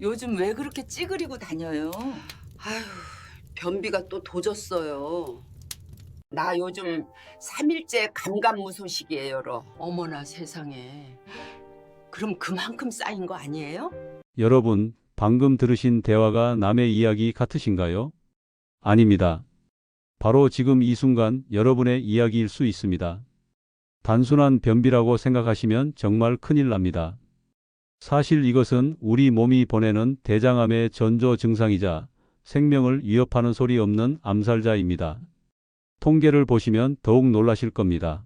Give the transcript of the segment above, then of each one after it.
요즘 왜 그렇게 찌그리고 다녀요? 아휴, 변비가 또 도졌어요. 나 요즘 3일째 감감무소식이에요, 로. 어머나 세상에. 그럼 그만큼 쌓인 거 아니에요? 여러분, 방금 들으신 대화가 남의 이야기 같으신가요? 아닙니다. 바로 지금 이 순간 여러분의 이야기일 수 있습니다. 단순한 변비라고 생각하시면 정말 큰일 납니다. 사실 이것은 우리 몸이 보내는 대장암의 전조 증상이자 생명을 위협하는 소리 없는 암살자입니다. 통계를 보시면 더욱 놀라실 겁니다.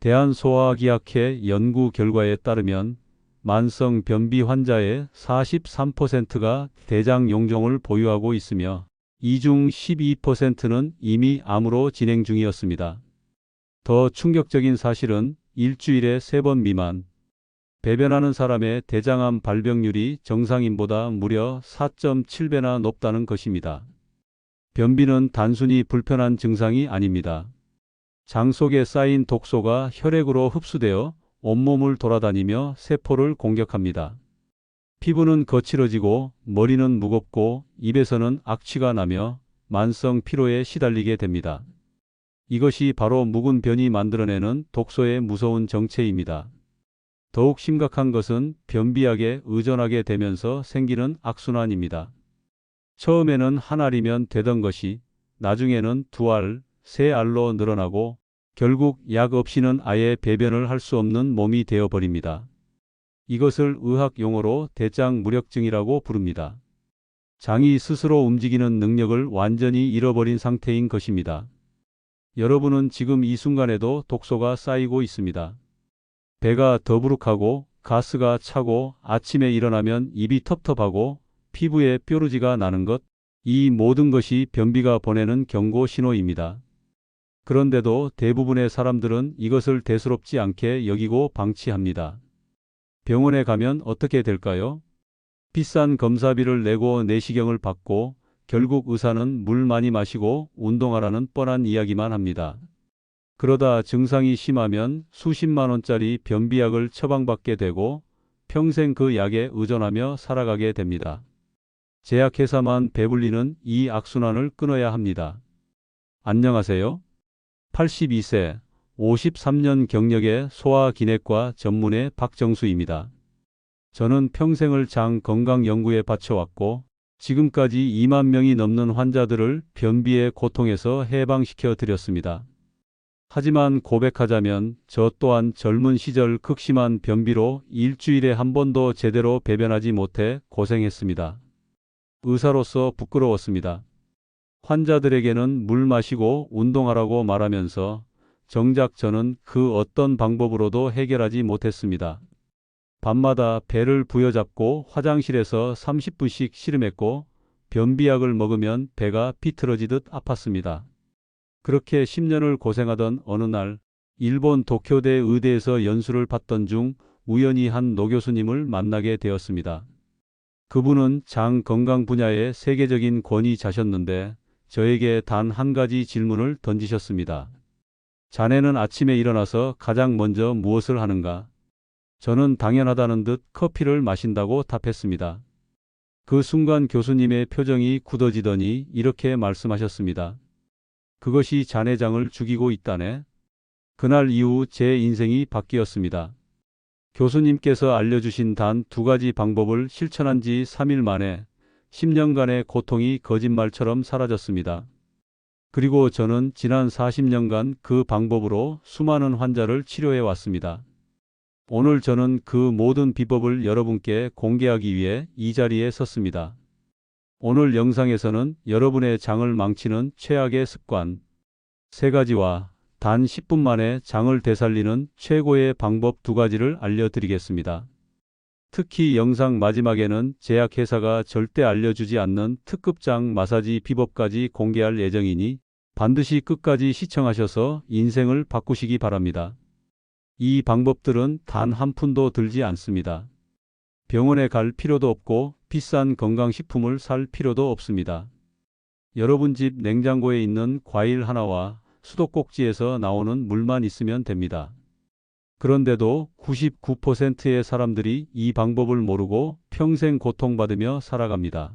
대한소아기학회 연구 결과에 따르면 만성 변비 환자의 43%가 대장 용종을 보유하고 있으며 이 중 12%는 이미 암으로 진행 중이었습니다. 더 충격적인 사실은 일주일에 3번 미만 배변하는 사람의 대장암 발병률이 정상인보다 무려 4.7배나 높다는 것입니다. 변비는 단순히 불편한 증상이 아닙니다. 장 속에 쌓인 독소가 혈액으로 흡수되어 온몸을 돌아다니며 세포를 공격합니다. 피부는 거칠어지고 머리는 무겁고 입에서는 악취가 나며 만성 피로에 시달리게 됩니다. 이것이 바로 묵은 변이 만들어내는 독소의 무서운 정체입니다. 더욱 심각한 것은 변비약에 의존하게 되면서 생기는 악순환입니다. 처음에는 한 알이면 되던 것이 나중에는 두 알, 세 알로 늘어나고 결국 약 없이는 아예 배변을 할 수 없는 몸이 되어버립니다. 이것을 의학 용어로 대장 무력증이라고 부릅니다. 장이 스스로 움직이는 능력을 완전히 잃어버린 상태인 것입니다. 여러분은 지금 이 순간에도 독소가 쌓이고 있습니다. 배가 더부룩하고 가스가 차고 아침에 일어나면 입이 텁텁하고 피부에 뾰루지가 나는 것, 이 모든 것이 변비가 보내는 경고 신호입니다. 그런데도 대부분의 사람들은 이것을 대수롭지 않게 여기고 방치합니다. 병원에 가면 어떻게 될까요? 비싼 검사비를 내고 내시경을 받고 결국 의사는 물 많이 마시고 운동하라는 뻔한 이야기만 합니다. 그러다 증상이 심하면 수십만 원짜리 변비약을 처방받게 되고 평생 그 약에 의존하며 살아가게 됩니다. 제약회사만 배불리는 이 악순환을 끊어야 합니다. 안녕하세요. 82세, 53년 경력의 소아기내과 전문의 박정수입니다. 저는 평생을 장 건강 연구에 바쳐왔고 지금까지 2만 명이 넘는 환자들을 변비의 고통에서 해방시켜 드렸습니다. 하지만 고백하자면 저 또한 젊은 시절 극심한 변비로 일주일에 한 번도 제대로 배변하지 못해 고생했습니다. 의사로서 부끄러웠습니다. 환자들에게는 물 마시고 운동하라고 말하면서 정작 저는 그 어떤 방법으로도 해결하지 못했습니다. 밤마다 배를 부여잡고 화장실에서 30분씩 씨름했고 변비약을 먹으면 배가 비틀어지듯 아팠습니다. 그렇게 10년을 고생하던 어느 날 일본 도쿄대 의대에서 연수를 받던 중 우연히 한 노 교수님을 만나게 되었습니다. 그분은 장 건강 분야의 세계적인 권위자셨는데 저에게 단 한 가지 질문을 던지셨습니다. 자네는 아침에 일어나서 가장 먼저 무엇을 하는가? 저는 당연하다는 듯 커피를 마신다고 답했습니다. 그 순간 교수님의 표정이 굳어지더니 이렇게 말씀하셨습니다. 그것이 자네 장을 죽이고 있다네. 그날 이후 제 인생이 바뀌었습니다. 교수님께서 알려주신 단 두 가지 방법을 실천한 지 3일 만에 10년간의 고통이 거짓말처럼 사라졌습니다. 그리고 저는 지난 40년간 그 방법으로 수많은 환자를 치료해 왔습니다. 오늘 저는 그 모든 비법을 여러분께 공개하기 위해 이 자리에 섰습니다. 오늘 영상에서는 여러분의 장을 망치는 최악의 습관 세 가지와 단 10분 만에 장을 되살리는 최고의 방법 두 가지를 알려드리겠습니다. 특히 영상 마지막에는 제약회사가 절대 알려주지 않는 특급장 마사지 비법까지 공개할 예정이니 반드시 끝까지 시청하셔서 인생을 바꾸시기 바랍니다. 이 방법들은 단 한 푼도 들지 않습니다. 병원에 갈 필요도 없고 비싼 건강식품을 살 필요도 없습니다. 여러분 집 냉장고에 있는 과일 하나와 수도꼭지에서 나오는 물만 있으면 됩니다. 그런데도 99%의 사람들이 이 방법을 모르고 평생 고통받으며 살아갑니다.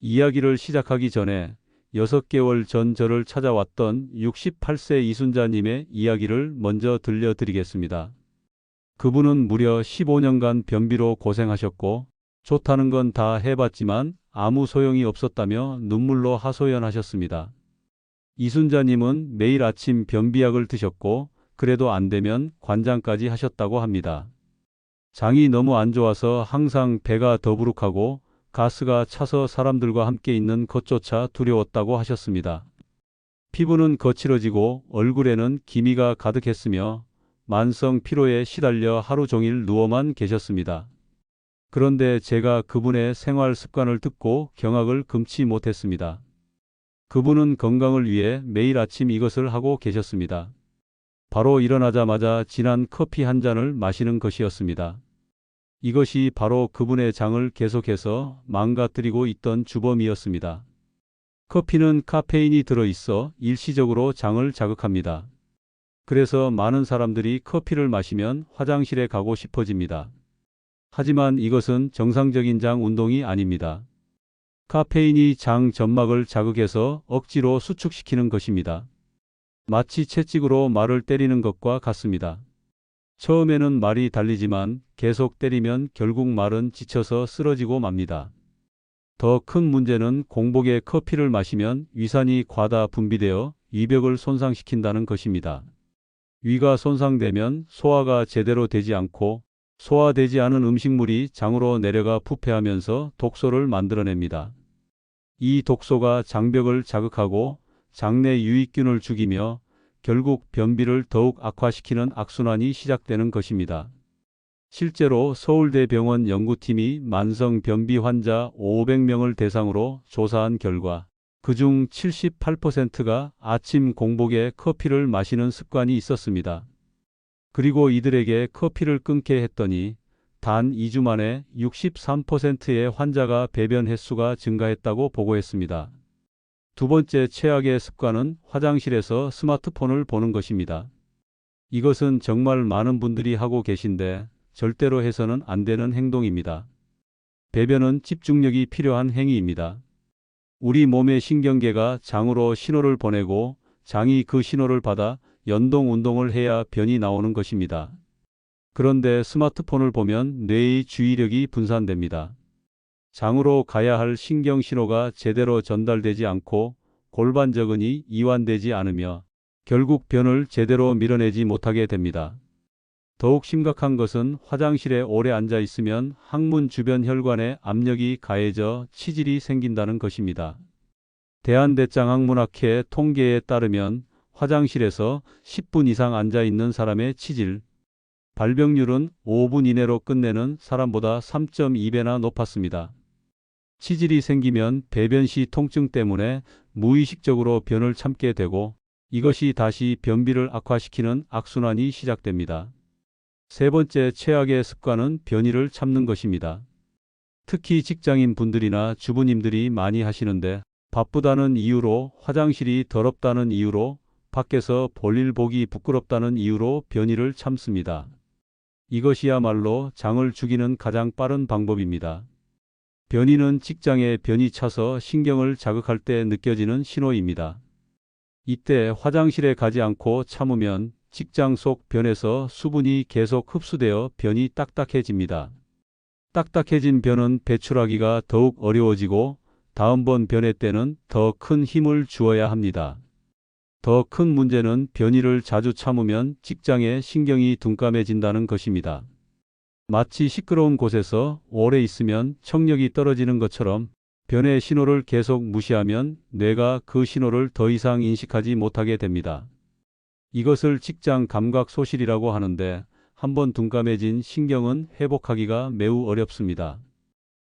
이야기를 시작하기 전에 6개월 전 저를 찾아왔던 68세 이순자님의 이야기를 먼저 들려드리겠습니다. 그분은 무려 15년간 변비로 고생하셨고 좋다는 건 다 해봤지만 아무 소용이 없었다며 눈물로 하소연하셨습니다. 이순자님은 매일 아침 변비약을 드셨고 그래도 안 되면 관장까지 하셨다고 합니다. 장이 너무 안 좋아서 항상 배가 더부룩하고 가스가 차서 사람들과 함께 있는 것조차 두려웠다고 하셨습니다. 피부는 거칠어지고 얼굴에는 기미가 가득했으며 만성 피로에 시달려 하루 종일 누워만 계셨습니다. 그런데 제가 그분의 생활 습관을 듣고 경악을 금치 못했습니다. 그분은 건강을 위해 매일 아침 이것을 하고 계셨습니다. 바로 일어나자마자 진한 커피 한 잔을 마시는 것이었습니다. 이것이 바로 그분의 장을 계속해서 망가뜨리고 있던 주범이었습니다. 커피는 카페인이 들어있어 일시적으로 장을 자극합니다. 그래서 많은 사람들이 커피를 마시면 화장실에 가고 싶어집니다. 하지만 이것은 정상적인 장 운동이 아닙니다. 카페인이 장 점막을 자극해서 억지로 수축시키는 것입니다. 마치 채찍으로 말을 때리는 것과 같습니다. 처음에는 말이 달리지만 계속 때리면 결국 말은 지쳐서 쓰러지고 맙니다. 더 큰 문제는 공복에 커피를 마시면 위산이 과다 분비되어 위벽을 손상시킨다는 것입니다. 위가 손상되면 소화가 제대로 되지 않고 소화되지 않은 음식물이 장으로 내려가 부패하면서 독소를 만들어냅니다. 이 독소가 장벽을 자극하고 장내 유익균을 죽이며 결국 변비를 더욱 악화시키는 악순환이 시작되는 것입니다. 실제로 서울대병원 연구팀이 만성 변비 환자 500명을 대상으로 조사한 결과 그중 78%가 아침 공복에 커피를 마시는 습관이 있었습니다. 그리고 이들에게 커피를 끊게 했더니 단 2주 만에 63%의 환자가 배변 횟수가 증가했다고 보고했습니다. 두 번째 최악의 습관은 화장실에서 스마트폰을 보는 것입니다. 이것은 정말 많은 분들이 하고 계신데 절대로 해서는 안 되는 행동입니다. 배변은 집중력이 필요한 행위입니다. 우리 몸의 신경계가 장으로 신호를 보내고 장이 그 신호를 받아 연동 운동을 해야 변이 나오는 것입니다. 그런데 스마트폰을 보면 뇌의 주의력이 분산됩니다. 장으로 가야 할 신경 신호가 제대로 전달되지 않고 골반저근이 이완되지 않으며 결국 변을 제대로 밀어내지 못하게 됩니다. 더욱 심각한 것은 화장실에 오래 앉아 있으면 항문 주변 혈관에 압력이 가해져 치질이 생긴다는 것입니다. 대한대장학문학회 통계에 따르면 화장실에서 10분 이상 앉아 있는 사람의 치질, 발병률은 5분 이내로 끝내는 사람보다 3.2배나 높았습니다. 치질이 생기면 배변 시 통증 때문에 무의식적으로 변을 참게 되고 이것이 다시 변비를 악화시키는 악순환이 시작됩니다. 세 번째 최악의 습관은 변이를 참는 것입니다. 특히 직장인 분들이나 주부님들이 많이 하시는데 바쁘다는 이유로 화장실이 더럽다는 이유로 밖에서 볼일 보기 부끄럽다는 이유로 변이를 참습니다. 이것이야말로 장을 죽이는 가장 빠른 방법입니다. 변이는 직장에 변이 차서 신경을 자극할 때 느껴지는 신호입니다. 이때 화장실에 가지 않고 참으면 직장 속 변에서 수분이 계속 흡수되어 변이 딱딱해집니다. 딱딱해진 변은 배출하기가 더욱 어려워지고 다음번 변의 때는 더 큰 힘을 주어야 합니다. 더 큰 문제는 변이를 자주 참으면 직장에 신경이 둔감해진다는 것입니다. 마치 시끄러운 곳에서 오래 있으면 청력이 떨어지는 것처럼 변의 신호를 계속 무시하면 뇌가 그 신호를 더 이상 인식하지 못하게 됩니다. 이것을 직장 감각 소실이라고 하는데 한번 둔감해진 신경은 회복하기가 매우 어렵습니다.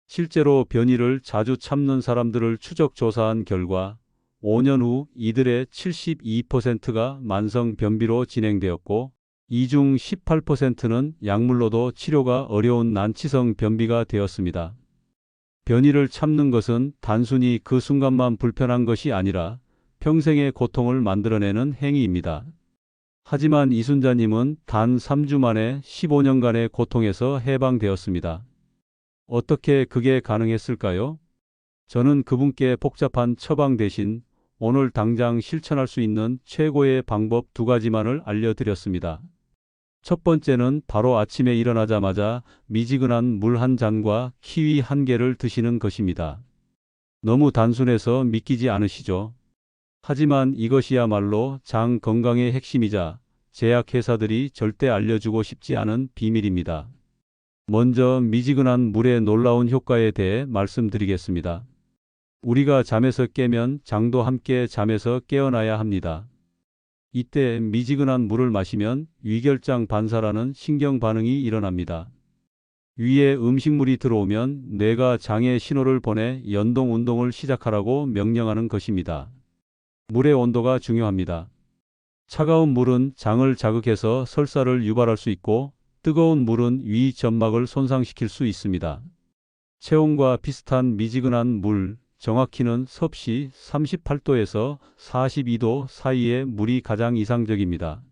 실제로 변이를 자주 참는 사람들을 추적 조사한 결과 5년 후 이들의 72%가 만성 변비로 진행되었고 이 중 18%는 약물로도 치료가 어려운 난치성 변비가 되었습니다. 변이를 참는 것은 단순히 그 순간만 불편한 것이 아니라 평생의 고통을 만들어내는 행위입니다. 하지만 이순자님은 단 3주 만에 15년간의 고통에서 해방되었습니다. 어떻게 그게 가능했을까요? 저는 그분께 복잡한 처방 대신 오늘 당장 실천할 수 있는 최고의 방법 두 가지만을 알려드렸습니다. 첫 번째는 바로 아침에 일어나자마자 미지근한 물 한 잔과 키위 한 개를 드시는 것입니다. 너무 단순해서 믿기지 않으시죠? 하지만 이것이야말로 장 건강의 핵심이자 제약회사들이 절대 알려주고 싶지 않은 비밀입니다. 먼저 미지근한 물의 놀라운 효과에 대해 말씀드리겠습니다. 우리가 잠에서 깨면 장도 함께 잠에서 깨어나야 합니다. 이때 미지근한 물을 마시면 위결장 반사라는 신경 반응이 일어납니다. 위에 음식물이 들어오면 뇌가 장에 신호를 보내 연동 운동을 시작하라고 명령하는 것입니다. 물의 온도가 중요합니다. 차가운 물은 장을 자극해서 설사를 유발할 수 있고 뜨거운 물은 위 점막을 손상시킬 수 있습니다. 체온과 비슷한 미지근한 물, 정확히는 섭씨 38도에서 42도 사이의 물이 가장 이상적입니다.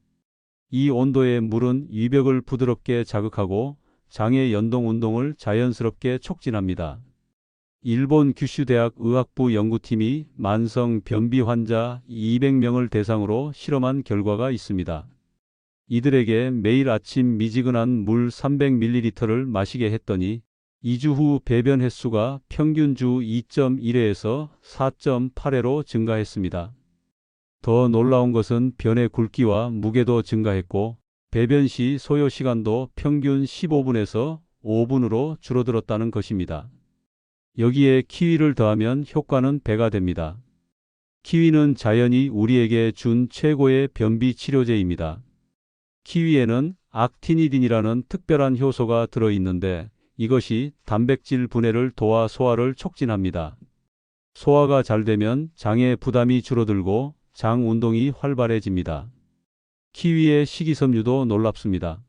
이 온도의 물은 위벽을 부드럽게 자극하고 장의 연동 운동을 자연스럽게 촉진합니다. 일본 규슈대학 의학부 연구팀이 만성 변비 환자 200명을 대상으로 실험한 결과가 있습니다. 이들에게 매일 아침 미지근한 물 300ml를 마시게 했더니 2주 후 배변 횟수가 평균 주 2.1회에서 4.8회로 증가했습니다. 더 놀라운 것은 변의 굵기와 무게도 증가했고 배변 시 소요 시간도 평균 15분에서 5분으로 줄어들었다는 것입니다. 여기에 키위를 더하면 효과는 배가 됩니다. 키위는 자연이 우리에게 준 최고의 변비 치료제입니다. 키위에는 악티니딘이라는 특별한 효소가 들어있는데 이것이 단백질 분해를 도와 소화를 촉진합니다. 소화가 잘 되면 장의 부담이 줄어들고 장 운동이 활발해집니다. 키위의 식이섬유도 놀랍습니다.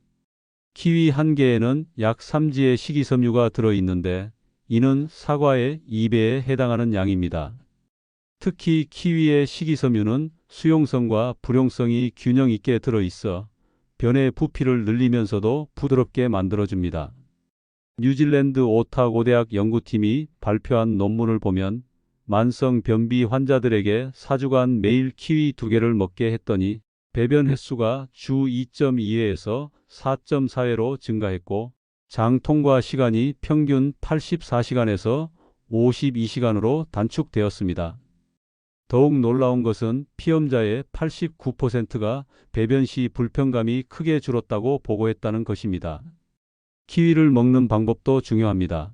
키위 한 개에는 약 3지의 식이섬유가 들어있는데 이는 사과의 2배에 해당하는 양입니다. 특히 키위의 식이섬유는 수용성과 불용성이 균형 있게 들어있어 변의 부피를 늘리면서도 부드럽게 만들어줍니다. 뉴질랜드 오타고 대학 연구팀이 발표한 논문을 보면 만성 변비 환자들에게 4주간 매일 키위 2개를 먹게 했더니 배변 횟수가 주 2.2회에서 4.4회로 증가했고 장 통과 시간이 평균 84시간에서 52시간으로 단축되었습니다. 더욱 놀라운 것은 피험자의 89%가 배변 시 불편감이 크게 줄었다고 보고했다는 것입니다. 키위를 먹는 방법도 중요합니다.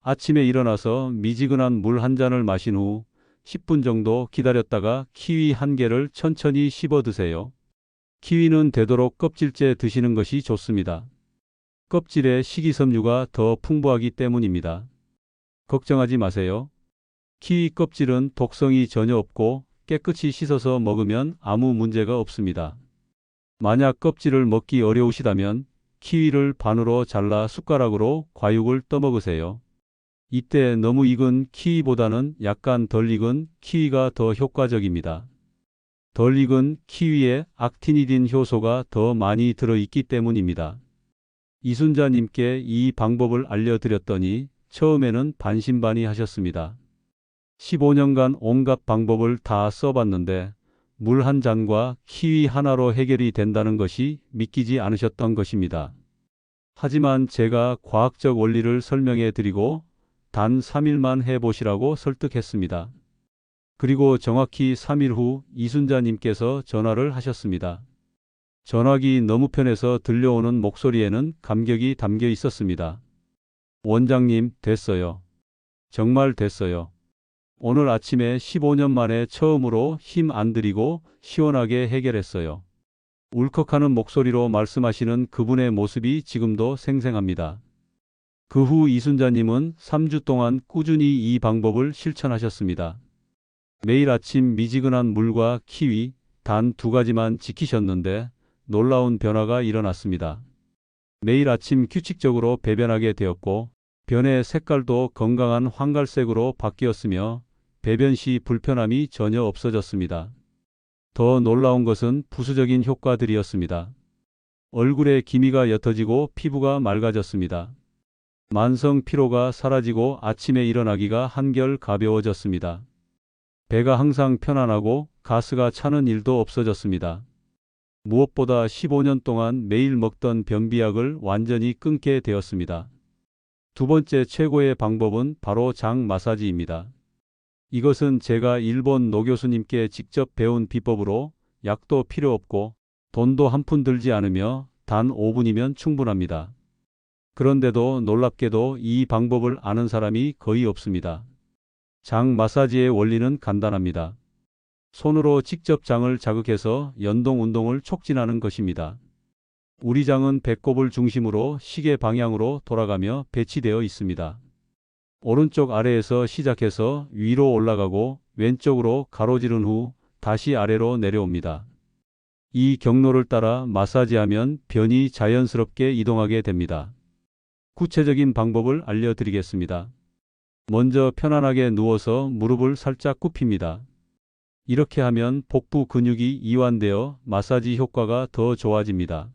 아침에 일어나서 미지근한 물 한 잔을 마신 후 10분 정도 기다렸다가 키위 한 개를 천천히 씹어 드세요. 키위는 되도록 껍질째 드시는 것이 좋습니다. 껍질에 식이섬유가 더 풍부하기 때문입니다. 걱정하지 마세요. 키위 껍질은 독성이 전혀 없고 깨끗이 씻어서 먹으면 아무 문제가 없습니다. 만약 껍질을 먹기 어려우시다면 키위를 반으로 잘라 숟가락으로 과육을 떠먹으세요. 이때 너무 익은 키위보다는 약간 덜 익은 키위가 더 효과적입니다. 덜 익은 키위에 악티니딘 효소가 더 많이 들어있기 때문입니다. 이순자님께 이 방법을 알려드렸더니 처음에는 반신반의 하셨습니다. 15년간 온갖 방법을 다 써봤는데 물 한 잔과 키위 하나로 해결이 된다는 것이 믿기지 않으셨던 것입니다. 하지만 제가 과학적 원리를 설명해 드리고 단 3일만 해보시라고 설득했습니다. 그리고 정확히 3일 후 이순자님께서 전화를 하셨습니다. 전화기 너무 편해서 들려오는 목소리에는 감격이 담겨 있었습니다. 원장님, 됐어요. 정말 됐어요. 오늘 아침에 15년 만에 처음으로 힘 안 들이고 시원하게 해결했어요. 울컥하는 목소리로 말씀하시는 그분의 모습이 지금도 생생합니다. 그 후 이순자님은 3주 동안 꾸준히 이 방법을 실천하셨습니다. 매일 아침 미지근한 물과 키위 단 두 가지만 지키셨는데 놀라운 변화가 일어났습니다. 매일 아침 규칙적으로 배변하게 되었고 변의 색깔도 건강한 황갈색으로 바뀌었으며 배변 시 불편함이 전혀 없어졌습니다. 더 놀라운 것은 부수적인 효과들이었습니다. 얼굴에 기미가 옅어지고 피부가 맑아졌습니다. 만성 피로가 사라지고 아침에 일어나기가 한결 가벼워졌습니다. 배가 항상 편안하고 가스가 차는 일도 없어졌습니다. 무엇보다 15년 동안 매일 먹던 변비약을 완전히 끊게 되었습니다. 두 번째 최고의 방법은 바로 장 마사지입니다. 이것은 제가 일본 노 교수님께 직접 배운 비법으로 약도 필요 없고 돈도 한 푼 들지 않으며 단 5분이면 충분합니다. 그런데도 놀랍게도 이 방법을 아는 사람이 거의 없습니다. 장 마사지의 원리는 간단합니다. 손으로 직접 장을 자극해서 연동 운동을 촉진하는 것입니다. 우리 장은 배꼽을 중심으로 시계 방향으로 돌아가며 배치되어 있습니다. 오른쪽 아래에서 시작해서 위로 올라가고 왼쪽으로 가로지른 후 다시 아래로 내려옵니다. 이 경로를 따라 마사지하면 변이 자연스럽게 이동하게 됩니다. 구체적인 방법을 알려드리겠습니다. 먼저 편안하게 누워서 무릎을 살짝 굽힙니다. 이렇게 하면 복부 근육이 이완되어 마사지 효과가 더 좋아집니다.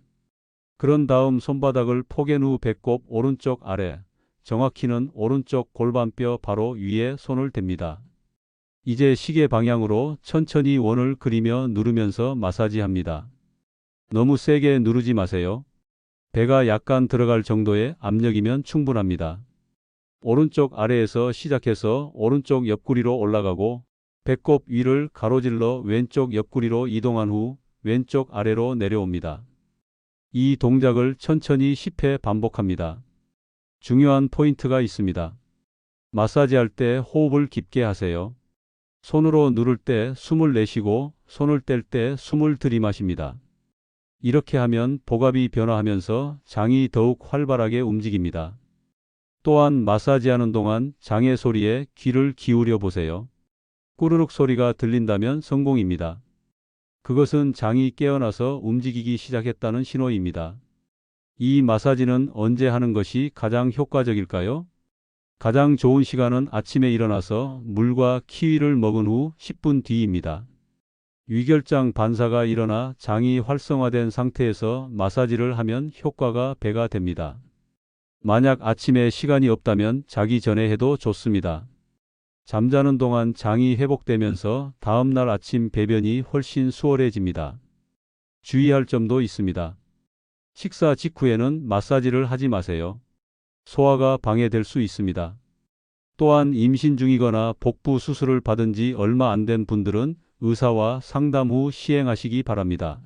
그런 다음 손바닥을 포갠 후 배꼽 오른쪽 아래, 정확히는 오른쪽 골반뼈 바로 위에 손을 댑니다. 이제 시계 방향으로 천천히 원을 그리며 누르면서 마사지합니다. 너무 세게 누르지 마세요. 배가 약간 들어갈 정도의 압력이면 충분합니다. 오른쪽 아래에서 시작해서 오른쪽 옆구리로 올라가고 배꼽 위를 가로질러 왼쪽 옆구리로 이동한 후 왼쪽 아래로 내려옵니다. 이 동작을 천천히 10회 반복합니다. 중요한 포인트가 있습니다. 마사지할 때 호흡을 깊게 하세요. 손으로 누를 때 숨을 내쉬고 손을 뗄 때 숨을 들이마십니다. 이렇게 하면 복압이 변화하면서 장이 더욱 활발하게 움직입니다. 또한 마사지하는 동안 장의 소리에 귀를 기울여 보세요. 꾸르륵 소리가 들린다면 성공입니다. 그것은 장이 깨어나서 움직이기 시작했다는 신호입니다. 이 마사지는 언제 하는 것이 가장 효과적일까요? 가장 좋은 시간은 아침에 일어나서 물과 키위를 먹은 후 10분 뒤입니다. 위결장 반사가 일어나 장이 활성화된 상태에서 마사지를 하면 효과가 배가 됩니다. 만약 아침에 시간이 없다면 자기 전에 해도 좋습니다. 잠자는 동안 장이 회복되면서 다음날 아침 배변이 훨씬 수월해집니다. 주의할 점도 있습니다. 식사 직후에는 마사지를 하지 마세요. 소화가 방해될 수 있습니다. 또한 임신 중이거나 복부 수술을 받은 지 얼마 안 된 분들은 의사와 상담 후 시행하시기 바랍니다.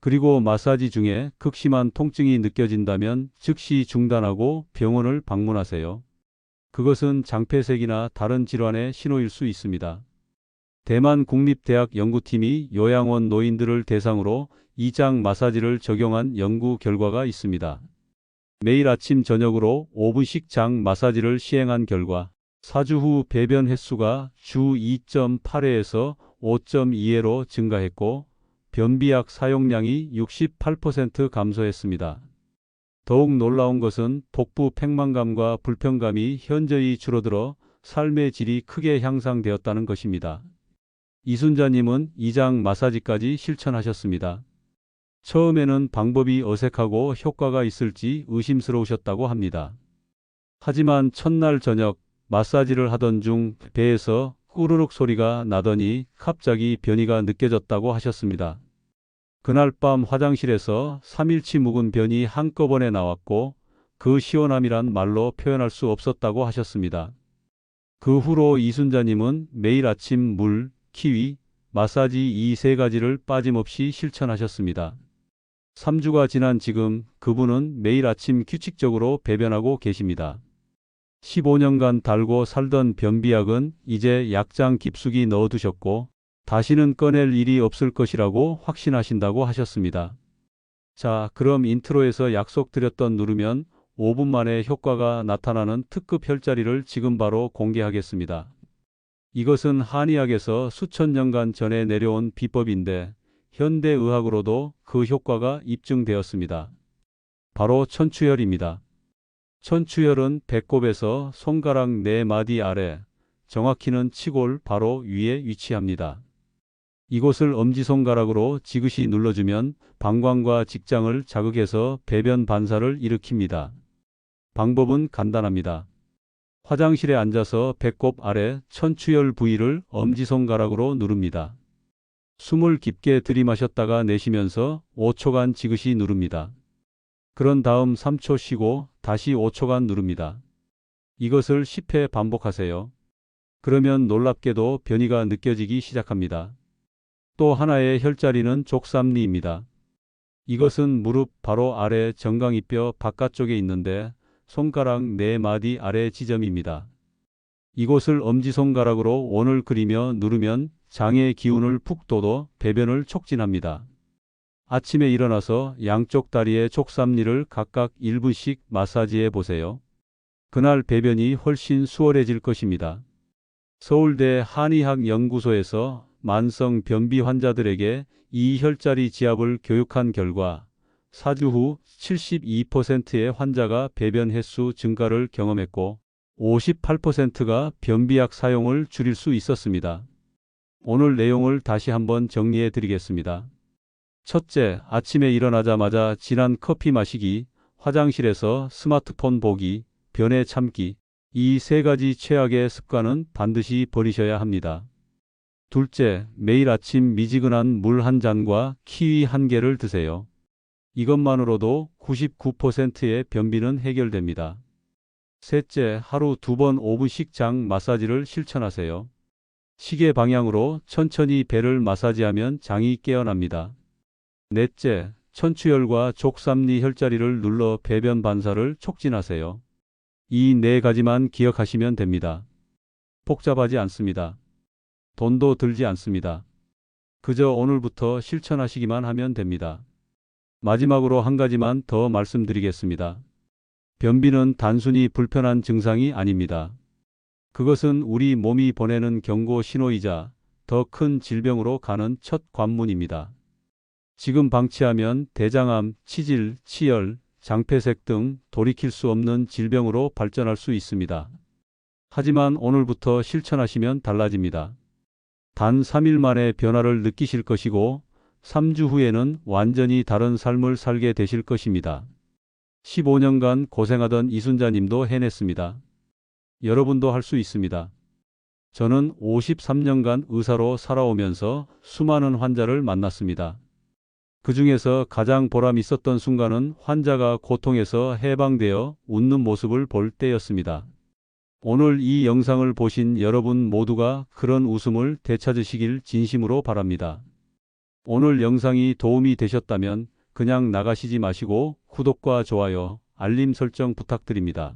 그리고 마사지 중에 극심한 통증이 느껴진다면 즉시 중단하고 병원을 방문하세요. 그것은 장폐색이나 다른 질환의 신호일 수 있습니다. 대만 국립대학 연구팀이 요양원 노인들을 대상으로 이장 마사지를 적용한 연구 결과가 있습니다. 매일 아침 저녁으로 5분씩 장 마사지를 시행한 결과 4주 후 배변 횟수가 주 2.8회에서 5.2회로 증가했고 변비약 사용량이 68% 감소했습니다. 더욱 놀라운 것은 복부 팽만감과 불편감이 현저히 줄어들어 삶의 질이 크게 향상되었다는 것입니다. 이순자님은 이장 마사지까지 실천하셨습니다. 처음에는 방법이 어색하고 효과가 있을지 의심스러우셨다고 합니다. 하지만 첫날 저녁 마사지를 하던 중 배에서 꾸르륵 소리가 나더니 갑자기 변이가 느껴졌다고 하셨습니다. 그날 밤 화장실에서 3일치 묵은 변이 한꺼번에 나왔고 그 시원함이란 말로 표현할 수 없었다고 하셨습니다. 그 후로 이순자님은 매일 아침 물, 키위, 마사지 이 세 가지를 빠짐없이 실천하셨습니다. 3주가 지난 지금 그분은 매일 아침 규칙적으로 배변하고 계십니다. 15년간 달고 살던 변비약은 이제 약장 깊숙이 넣어두셨고 다시는 꺼낼 일이 없을 것이라고 확신하신다고 하셨습니다. 자, 그럼 인트로에서 약속드렸던 누르면 5분 만에 효과가 나타나는 특급 혈자리를 지금 바로 공개하겠습니다. 이것은 한의학에서 수천 년간 전에 내려온 비법인데 현대의학으로도 그 효과가 입증되었습니다. 바로 천추혈입니다. 천추혈은 배꼽에서 손가락 네 마디 아래, 정확히는 치골 바로 위에 위치합니다. 이곳을 엄지손가락으로 지그시 눌러주면 방광과 직장을 자극해서 배변 반사를 일으킵니다. 방법은 간단합니다. 화장실에 앉아서 배꼽 아래 천추열 부위를 엄지손가락으로 누릅니다. 숨을 깊게 들이마셨다가 내쉬면서 5초간 지그시 누릅니다. 그런 다음 3초 쉬고 다시 5초간 누릅니다. 이것을 10회 반복하세요. 그러면 놀랍게도 변이가 느껴지기 시작합니다. 또 하나의 혈자리는 족삼리입니다. 이것은 무릎 바로 아래 정강이뼈 바깥쪽에 있는데 손가락 네 마디 아래 지점입니다. 이곳을 엄지손가락으로 원을 그리며 누르면 장의 기운을 푹 돋워 배변을 촉진합니다. 아침에 일어나서 양쪽 다리의 족삼리를 각각 1분씩 마사지해 보세요. 그날 배변이 훨씬 수월해질 것입니다. 서울대 한의학 연구소에서 만성 변비 환자들에게 이 혈자리 지압을 교육한 결과 4주 후 72%의 환자가 배변 횟수 증가를 경험했고 58%가 변비약 사용을 줄일 수 있었습니다. 오늘 내용을 다시 한번 정리해 드리겠습니다. 첫째, 아침에 일어나자마자 진한 커피 마시기, 화장실에서 스마트폰 보기, 변에 참기, 이 세 가지 최악의 습관은 반드시 버리셔야 합니다. 둘째, 매일 아침 미지근한 물 한 잔과 키위 한 개를 드세요. 이것만으로도 99%의 변비는 해결됩니다. 셋째, 하루 두 번 5분씩 장 마사지를 실천하세요. 시계 방향으로 천천히 배를 마사지하면 장이 깨어납니다. 넷째, 천추혈과 족삼리 혈자리를 눌러 배변 반사를 촉진하세요. 이 네 가지만 기억하시면 됩니다. 복잡하지 않습니다. 돈도 들지 않습니다. 그저 오늘부터 실천하시기만 하면 됩니다. 마지막으로 한 가지만 더 말씀드리겠습니다. 변비는 단순히 불편한 증상이 아닙니다. 그것은 우리 몸이 보내는 경고 신호이자 더 큰 질병으로 가는 첫 관문입니다. 지금 방치하면 대장암, 치질, 치열, 장폐색 등 돌이킬 수 없는 질병으로 발전할 수 있습니다. 하지만 오늘부터 실천하시면 달라집니다. 단 3일 만에 변화를 느끼실 것이고 3주 후에는 완전히 다른 삶을 살게 되실 것입니다. 15년간 고생하던 이순자님도 해냈습니다. 여러분도 할 수 있습니다. 저는 53년간 의사로 살아오면서 수많은 환자를 만났습니다. 그 중에서 가장 보람 있었던 순간은 환자가 고통에서 해방되어 웃는 모습을 볼 때였습니다. 오늘 이 영상을 보신 여러분 모두가 그런 웃음을 되찾으시길 진심으로 바랍니다. 오늘 영상이 도움이 되셨다면 그냥 나가시지 마시고 구독과 좋아요, 알림 설정 부탁드립니다.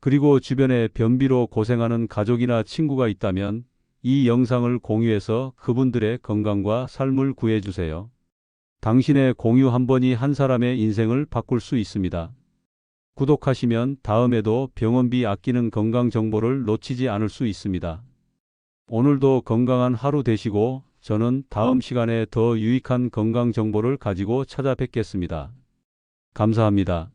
그리고 주변에 변비로 고생하는 가족이나 친구가 있다면 이 영상을 공유해서 그분들의 건강과 삶을 구해주세요. 당신의 공유 한 번이 한 사람의 인생을 바꿀 수 있습니다. 구독하시면 다음에도 병원비 아끼는 건강 정보를 놓치지 않을 수 있습니다. 오늘도 건강한 하루 되시고 저는 다음 시간에 더 유익한 건강 정보를 가지고 찾아뵙겠습니다. 감사합니다.